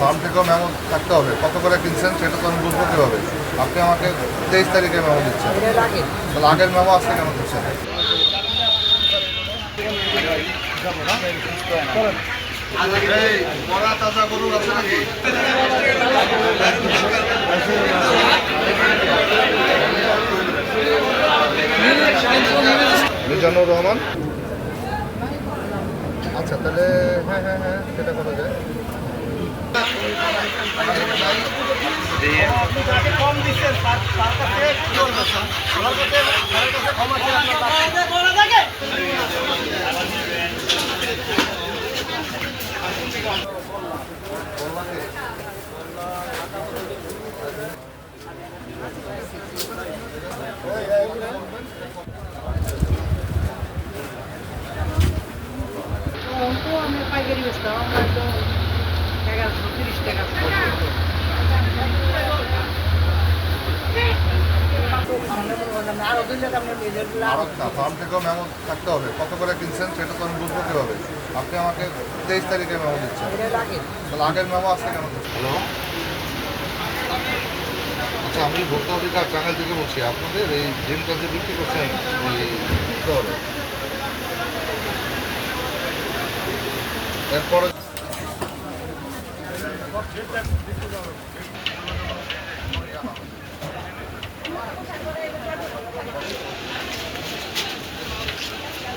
Farm থেকেও memo থাকতে হবে। কত করে কিনছেন সেটা তো আমি বুঝব কীভাবে? আপনি আমাকে তেইশ তারিখে মেমো দিচ্ছেন। তাহলে আগের মেমো আজকে কেন দিচ্ছেন? মিজানুর রহমান? আচ্ছা তাহলে হ্যাঁ হ্যাঁ হ্যাঁ সেটা করা যায় তো আমরা পাইকারি বেচতাম আমরা তো এগারোশো তিরিশ টাকা ফার্ম থেকেও মেমো থাকতে হবে। কত করে কিনছেন সেটা তো আমি বুঝব কীভাবে। আপনি আমাকে তেইশ তারিখে মেমো দিচ্ছেন। তাহলে আগের মেমো আজকে কেন? হ্যালো আচ্ছা আমি ভোক্তা অধিকার চ্যানেল থেকে বলছি আপনাদের এই ডিমটা যে বিক্রি করছেন শহরে এরপরে